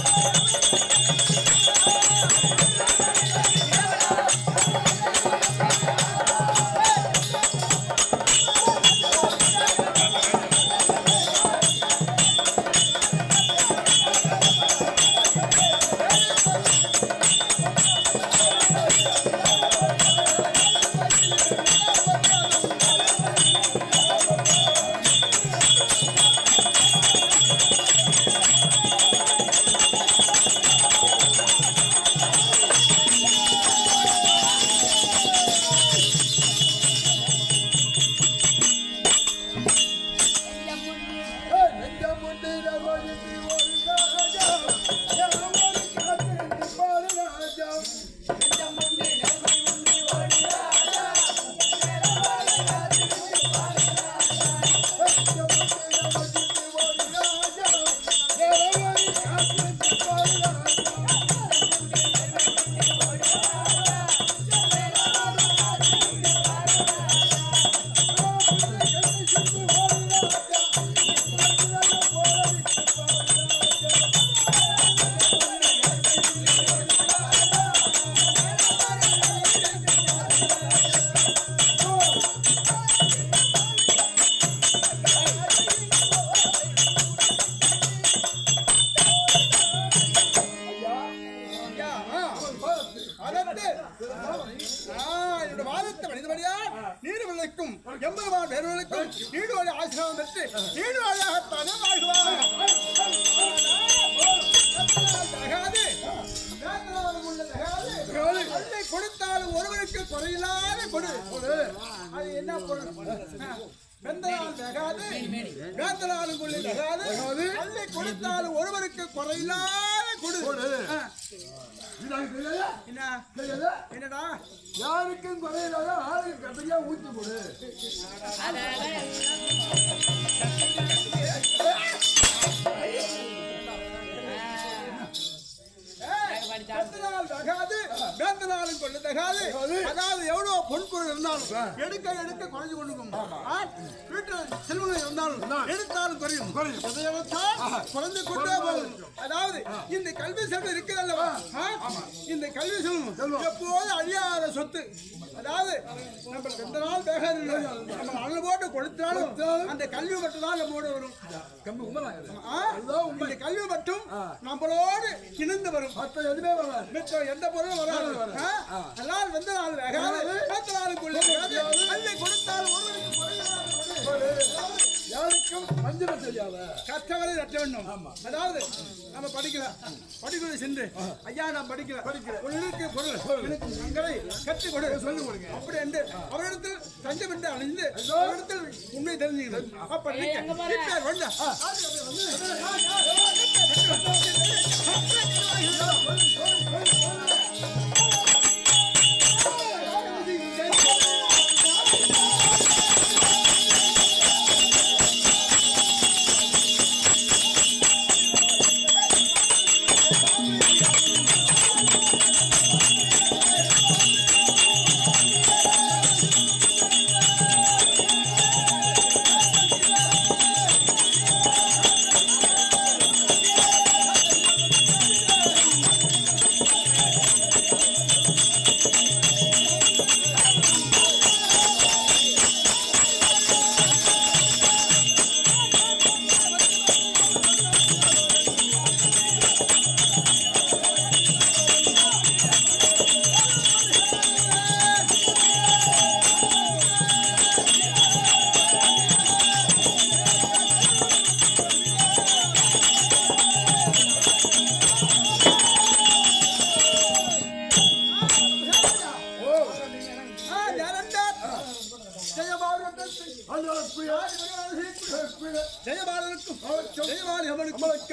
フフフ。ஆ, அதற்கு, வாதத்தை மனிதபடியா எம்பெருமான் ஆசிரமம் பெற்று நீடு வாழ்வார் கொடுத்தாலும் ஒருவருக்கு குறையில்லாத கொடு அது என்ன பொருள் வெந்தனால் தகாது வேந்தனாலும் உள்ள தகாது கொடுத்தாலும் ஒருவருக்கு குறையில்லாத கொடு. என்னடா? யாருக்கும் குறையில்லாத ஆளுக்கு கட்டையா ஊத்தி கொடு. வேந்தனால் தகாது வேந்தனாலும் கொள்ள தகாது. அதாவது எவ்வளவு பொன் பொருள் இருந்தாலும் எடுக்க எடுக்க குறைஞ்சு கொண்டுக்கும் வீட்டுல செல்வங்கள் இருந்தாலும் எடுத்தாலும் குறையும். எடுத்தால் குறைந்து கொண்டே போகும். அதாவது இந்த கல்வி செல்வம் இருக்குது அல்லவா? இந்த கல்வி செல்வம் எப்போது அழியாத சொத்து. அதாவது நம்ம எந்த நாள் வேக நம்ம அண்ணன் போட்டு கொடுத்தாலும் அந்த கல்வி மட்டும் தான் நம்மோட வரும்? இந்த கல்வி மட்டும் நம்மளோடு இணைந்து வரும். மத்த எதுவுமே மிச்சம் எந்த பொருளும் வராது? எல்லாம் வெந்த நாள் வேகாது பத்து நாளுக்குள்ளே அள்ளி கொடுத்தால். யாருக்கும் வஞ்சனம் செய்யாத. கஷ்டவரை ரட்ட வேண்டும். அதாவது நம்ம படிக்கலாம். படிக்கல சென்று ஐயா நான் படிக்கல படிக்கிறேன். உனக்கு பொருள். எனக்கு மங்களை கற்றுக் கொடு. சொல்லிக் கொடுங்க. அப்படி என்று அவரிடத்தில் தஞ்சம் என்று அணிந்து அவரிடத்தில் உண்மை தெரிஞ்சுக்கிறது அப்ப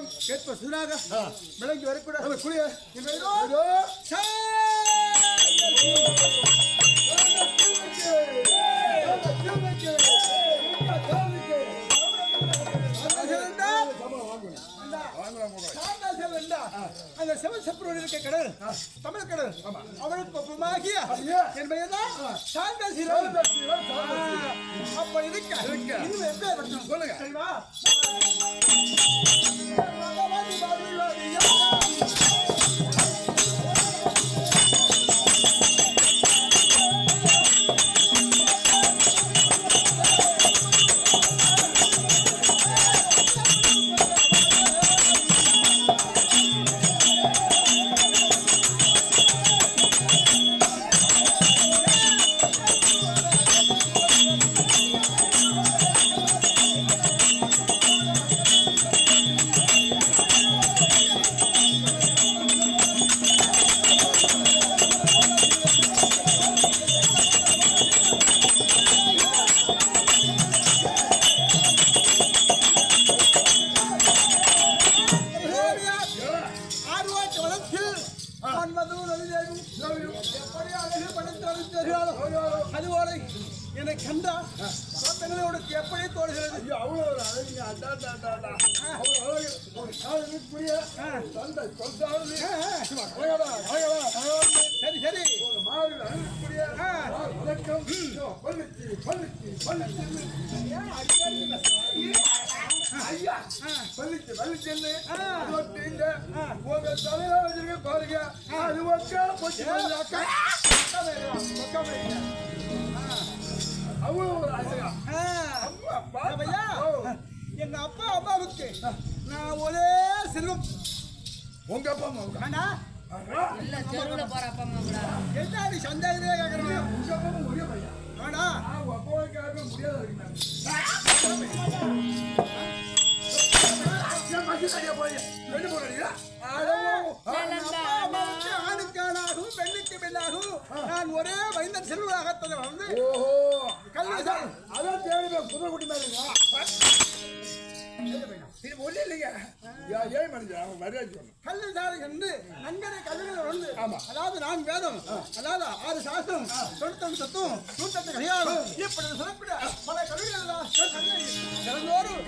அவனுக்கும் கேட்ப சுனாக விளங்கி வரக்கூடாது குளிய. அந்த சிவசப்பரோடு இருக்க கடல் தமிழ் கடல் அவனுக்கு ஒப்பமாகிய என் பெயர்தான் சாந்தசிரம் அப்ப இருக்க. வரட்டும் சொல்லுங்க. சரிவா பகவதி பகவதி சரி சரி. ஐயோ, மட்டும் இல்ல. உங்க தலையில வச்சிருக்க பாருங்க அது ஒக்கா பொச்சி. அவ்வளவு ஒரு அழகா ஆ. அம்மா, பாப்பா. ஐயா, ஓ. எங்க அப்பா அம்மாவுக்கு நான் ஒரே செல்வம். உங்க அப்பா அம்மா உங்க ஆனா. இல்ல தெருவுல போற அப்பா அம்மா கூட. என்ன நீ சந்தேகத்தையே கேட்கறேன் உங்க அப்பா அம்மா ஒரே பையன் ஆனா உங்க அப்பாவுக்காக முடியாத இருக்கிறாங்க ஏன் மச்சி தனியா போறீங்க? வெளிய போறீங்களா? அப்பா அம்மாவுக்கு ஆணுக்கானாகவும் பெண்ணுக்கு பெண்ணாகவும் நான் ஒரே வைந்த செல்வராகத்ததை வந்து ஓஹோ. கல்வி சார் அதான் போய் குதிரை குட்டி மாதிரி இருக்கா? இது ஒண்ணும் இல்லைங்க. ஏன் மனுஷன்? அவன் கல்வி என்று நன்கரை கல்விகள் வந்து ஆமா. அதாவது நான் வேதம் அதாவது ஆறு சாஸ்திரம் தொண்ணூத்தொன்று தத்துவம் நூற்றெட்டு கல்யாணம் இப்படி சொல்லப்பட பல கல்விகள் திறந்தோறும்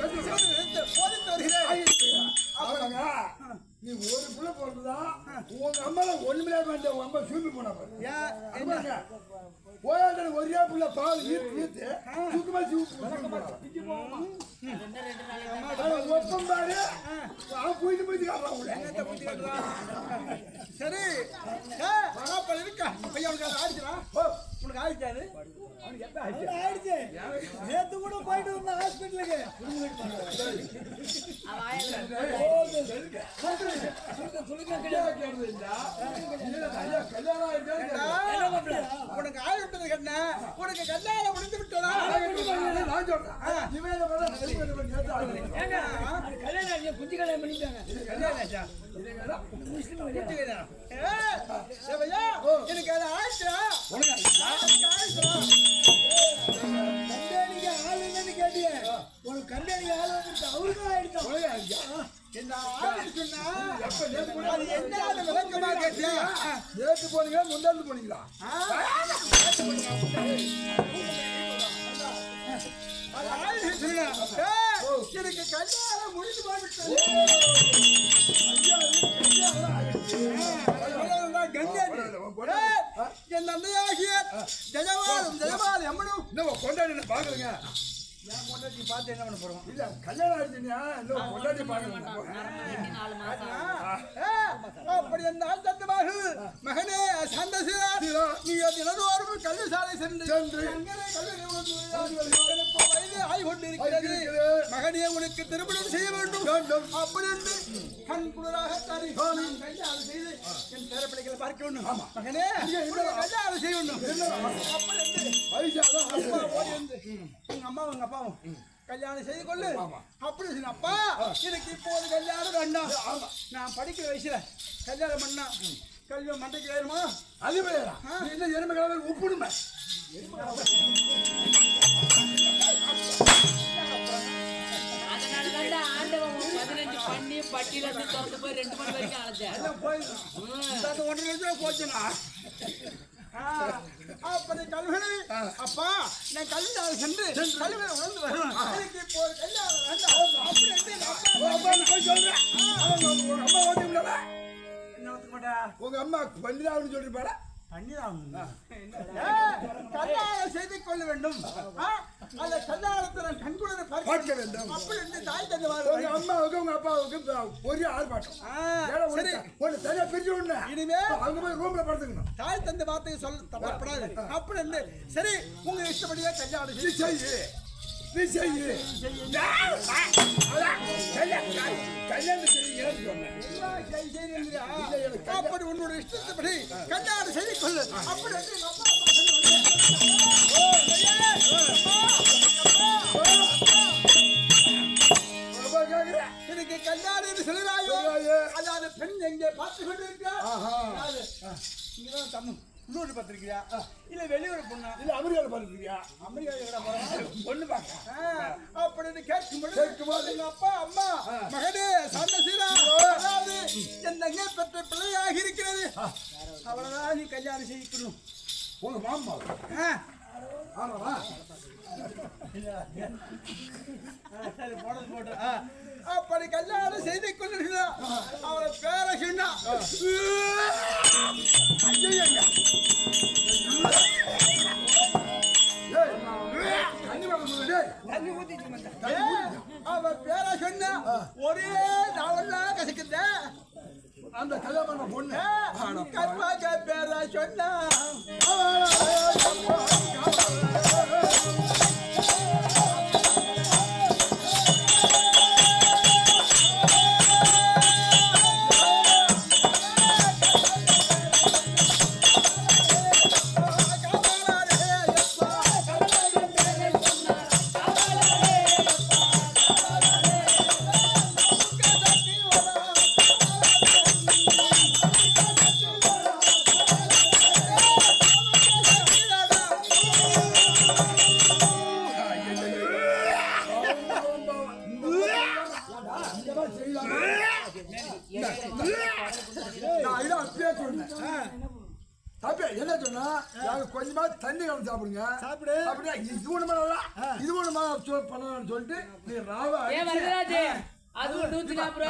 நீ ஒரு புள்ள பிறந்துதான் உங்க அம்மா ஒண்ணுமே வேண்டாம் உங்க அம்மா சூப்பி போனா பாரு. ஏன் ஆமாங்க. போயாண்ட ஒரே புள்ள பால் ஈர்த்து ஈர்த்து சுத்தமா சூப்பி ஒப்பம் பாரு. அவன் குயிட்டு போயிட்டு காட்டுறான் உள்ள? சரி மாப்பிள்ளை இருக்கா? ஐயா உனக்கு அது ஆயிடுச்சுடா? ஓ, உனக்கு ஆயிடுச்சாரு அவனுக்கு எப்ப ஆயிடுச்சு? ஆயிடுச்சு. நேத்து கூட போயிட்டு வந்த ஹாஸ்பிட்டலுக்கு உனக்கு ஆயிரத்தது கண்ண உனக்கு கல்யாணம் முடிஞ்சு விட்டதா நான் சொல்றேன். இவன் இதை பார்த்தா எனக்கு அது ஆயிடுச்சா உனக்கு ஆயிடுச்சா உனக்கு கல்யாணிக்கு ஆள் வந்துருக்கு அவருக்கும் ஆயிடுச்சா. என்ன அது என்ன விளக்கமா கேட்டியா நேத்து போனீங்களா? முந்தாந்து எனக்கு கல்யாணம் முடிஞ்சு என் தந்தையாகிய ஜெயவாலும் ஜெயவால் எம்மனும் கொண்டாடி பாக்குறீங்க என் பொண்டாட்டி பார்த்து என்ன பண்ண போறோம்? இல்ல கல்யாணம் ஆயிடுச்சுங்க இன்னும் அப்படி என்றால் தத்துமாக மகனே சந்தசிரார் நீ தினதோறும் கல்வி சாலை சென்று சென்று அங்கனே கல்வி நிறுவனம் எனக்கு வயது ஆகி கொண்டிருக்கிறது இருக்கிறது. மகனே உனக்கு திருமணம் செய்ய வேண்டும். அப்படி என்று கண் குளிராக கல்யாணம் செய்து என் பேரப்பிள்ளைகளை பார்க்க வேண்டும். மகனே கல்யாணம் செய்ய வேண்டும். அப்படி உங்க அம்மாவும் உங்க அப்பாவும் கல்யாணம் செய்து கொள்ளு. அப்படி அப்பா எனக்கு இப்போது கல்யாணம் வேண்டாம். நான் படிக்கிற வயசுல கல்யாணம் பண்ணா கல்வி மண்டைக்கு ஏறுமா அது வேறா என்ன எருமை கிழமை உப்புடுமே பண்ணி பட்டியில இருந்து திறந்து போய் ரெண்டு மணி வரைக்கும் அழைச்சேன் எல்லாம் போய் இந்த ஒன்றரை லட்சம் அப்படி கல்வி அப்பா நான் கல்யாணம் சென்று கல்வியை உணர்ந்து வரணும் எனக்கு இப்போ கல்யாணம் அப்படி சொல்றேன் மாட்டா உங்க அம்மா பண்ணிதான் சொல்லிருப்பாடா கல்யாணம் செய்து கொள்ள வேண்டும். அந்த கல்யாணத்தை நான் கண்குளிர பார்க்க வேண்டும். அப்படி என்று தாய் உங்க தந்தை அம்மாவுக்கு உங்க அப்பாவுக்கு ஒரே ஆர்ப்பாட்டம். சரி. ஒண்ணு தனியா பிரிச்சு விடுங்க இனிமே அங்க போய் ரூம்ல படுத்துக்கணும். தாய் தந்தை வார்த்தையை சொல்ல தவறப்படாது அப்படி என்று சரி உங்க இஷ்டப்படியே கல்யாணம் செய்யு செய்யு கல்யாணம் செய்யுங்கன்னு சொன்னேன்? அப்படி உன்னோட இஷ்டத்தைப்படி கல்யாணம் செய்து கொள்ளு அப்படி எனக்கு கல்யாணம் என்று சொல்லுறாயே. அதாவது பெண் எங்கே பார்த்து கொண்டு இருக்கிறார் உள்ளூர் பார்த்திருக்கியா? இல்ல வெளியூர் பொண்ணா? இல்ல அமெரிக்கால பாத்துருக்கியா அமெரிக்கா எங்கடா போறா? பொண்ணு பாக்க அப்படின்னு கேட்கும்போது கேட்கும்போது எங்க அப்பா அம்மா மகனே சந்தசிரா அதாவது என் தங்கை பெற்ற பிள்ளையாக இருக்கிறது. அவ்வளவுதான் நீ கல்யாணம் செய்யணும். உங்க மாமா ஆமாவா அப்படி கல்யாணம் செய்து கொண்டிருக்கிறார் அவரை பேர சொன்னா. அவர் பேர சொன்னா. ஒரே நாவல்லாம் கசக்குத அந்த கல்யாணம் பண்ண கர்மாக பேர சொன்னா. கொஞ்சமா தண்ணி கலந்து சாப்பிடுங்க. சாப்பிடு. அப்படியே இது ஒண்ணுமா நல்லா, இது ஒண்ணுமா சொல் பண்ணலாம்னு சொல்லிட்டு நீ ராவ அடிச்சு, அதுவும் நூத்தி நாற்பது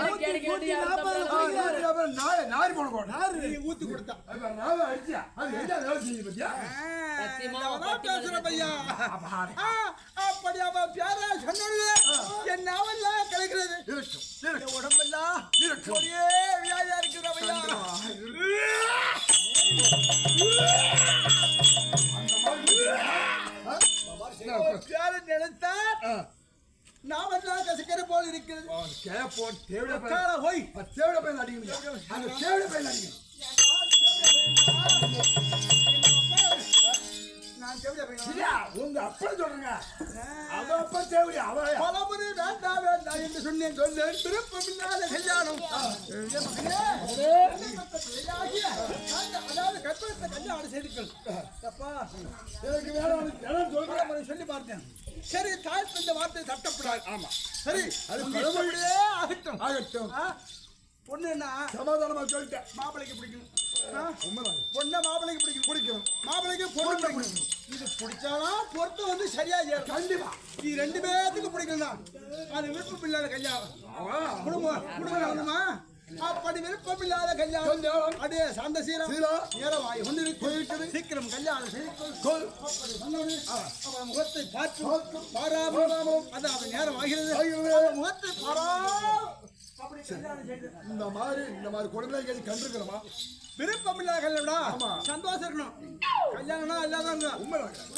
நாலு அப்புறம் நாலு- நாலு போன போடு. நீ ஊத்தி கொடுத்தா ராவ அடிச்சியா? அது என்ன வேலை செய்யுது பாத்தியா? சத்தியமா நான் பேசுறேன் பையா அப்பா, ஆ, அப்படி அவன் பேர சொன்னது என் நாவெல்லாம் கிடைக்கிறது உடம்பெல்லாம். ஒரே வியாதியா பையா பேர நினைத்தா ஆ, நாவெல்லாம் கசக்கிற போல் இருக்கிறது தேவையா பையன். உட்கார போய் அடிக்கணும். அந்த பையன் அடிக்கணும். உங்க அப்பா சொல்றேங்க. அவ அப்பா தேவையா அவ பலமுறை வேண்டாம் வேண்டாம் என்று சொன்னேன். சொன்னேன். கல்யாணம். அதாவது கற்பகத்தை கல்யாணம் செய்துக்கள். அப்பா. எனக்கு இடம் சொல்றேன். பலமுறை சொல்லி பார்த்தேன். சரி தாய் இந்த வார்த்தை தட்டப்படாது. ஆமா. சரி அது. இஷ்டப்படியே ஆகட்டும். ஆகட்டும்? பொண்ணுன்னா சமாதானமா சொல்லிட்டேன். மாப்பிளைக்கு பிடிக்கும் பொண்ணை மாப்பிளைக்கு பிடிக்கும் பிடிக்கும் மாப்பிளைக்கு பொண்ணு பிடிக்கும் இது பிடிச்சாலும் பொருத்தம் வந்து சரியா. கண்டிப்பா. இது ரெண்டு பேத்துக்கு பிடிக்கும் தான் அது விருப்பம் இல்லாத கல்யாணம். குடும்பம் குடும்பம் நடந்துமா அப்படி விருப்பம் இல்லாத கல்யாணம். அப்படியே சாந்த சீரம். நேரமாய் கொண்டு இருக்குது சீக்கிரம் கல்யாணம் அவன் முகத்தை பார்த்து. பாராமல் அது அவன் நேரம் ஆகிறது. முகத்தை செய்து. இந்த மாதிரி இந்த மாதிரி கேள்வி கண்டிருக்கிறோமா விருப்பம் இல்லாத கல்யாணம்டா ஆமா. சந்தோஷம் இருக்கணும். கல்யாணம்னா இல்லாதவங்க.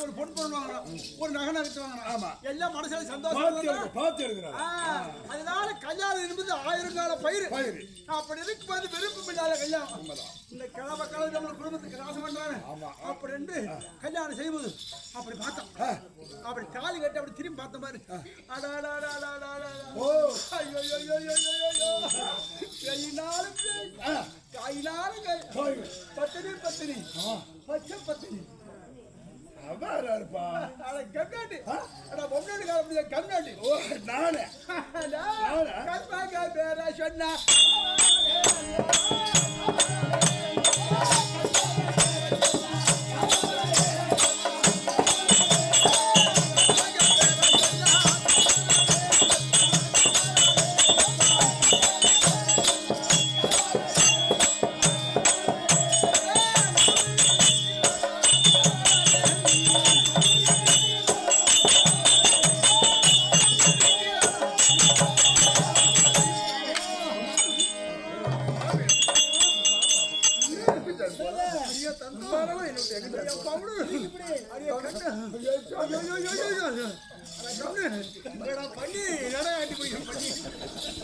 ஒரு பொண்ணு வாங்கணும் ஒரு நகை நகை வாங்கணும் ஆமா. எல்லாம் மனசுல சந்தோஷம் பார்த்து அதனால கல்யாணம் என்பது ஆயிரம் கால பயிர் பயிர். அப்படி இருக்கும்போது விருப்பம் இல்லாத கல்யாணம் இந்த கிழமை கலந்து நம்ம குடும்பத்துக்கு நாசம் பண்றாங்க. அப்படி ரெண்டு கல்யாணம் செய்வது அப்படி பார்த்தோம். அப்படி தாலி கட்டி அப்படி திரும்பி பார்த்த மாதிரி. அடா, அடா, அடா, அடா, அடா, அடா. ஓ ஐயோ, ஐயோ, ஐயோ, ஐயோ, ஐயோ, ஐயோ. பத்தினி பத்தினி. பச்சை பத்தினி. அவரா இருப்பா அட கம்னாட்டி அட பொம்னாட்டி கால முடியாது கம்னாட்டி ஓ நானே? கர்ப்பாங்க பேர சொன்னா.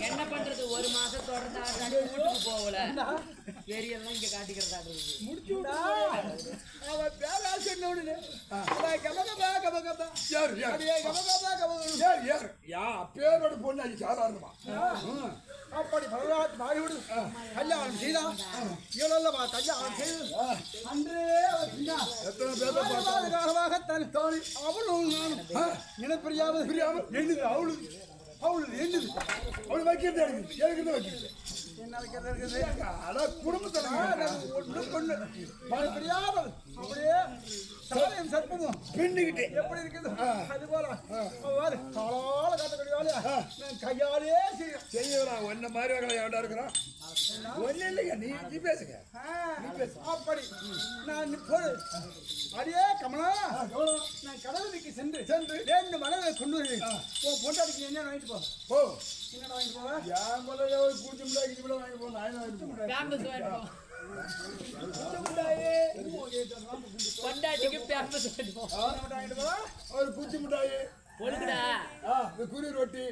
என்ன பண்றது? ஒரு மாசம் தொடர்ந்து போகல. பெரியெல்லாம் இங்க காட்டிக்கிறதா இருக்குது முடிச்சுடா அவன் பேரா சொன்ன உடனே அவன் கமகபா கமகபா யார் யார்? யார் யார்? யா அப்பேரோட பொண்ணு அது சாதாரணமா. அப்படி பகவான் மாறிவிடு. கல்யாணம் செய்தா. இவளல்லவா கல்யாணம் செய்து. அன்றே. எத்தனை பேரை காலமாக தன் தாய் அவளும் நானும் இனப்பிரியாமல். பிரியாமல் எண்ணுது அவளுது அவளுது எண்ணுது. அவள் வைக்கிறது எடுக்குது எடுக்கிறது வைக்கிறது? என்ன அட குடும்பத்துல ஒண்ணு பொண்ணு. மறுபடியாத அப்படியே சாலையும் பின்னுக்கிட்டு. எப்படி இருக்குது? அது போல. பாரு காலால காட்டக்கூடிய வேலையா நான் கையாலே செய்யும் செய்யறா ஒன்ன மாதிரி வகை எவன்டா இருக்கிறான் ஒண்ணு இல்லைங்க. நீ நீ பேசுங்க. அப்படி. நான் இப்போது அடியே கமலா. நான் கடவுளுக்கு சென்று சென்று. ரெண்டு மலரை கொண்டு உன் பொண்டாட்டிக்கு என்ன வாங்கிட்டு போ? ஓ என்ன வாங்கிட்டு போவ? என் போல கூட்டி முடா கிட்டி முடா வாங்கி போ. நான் வாங்கிட்டு வாங்கிட்டு பொண்டாட்டிக்கு. ஒரு குச்சி மிட்டாய். ஒழுங்குடா குறி ரொட்டி.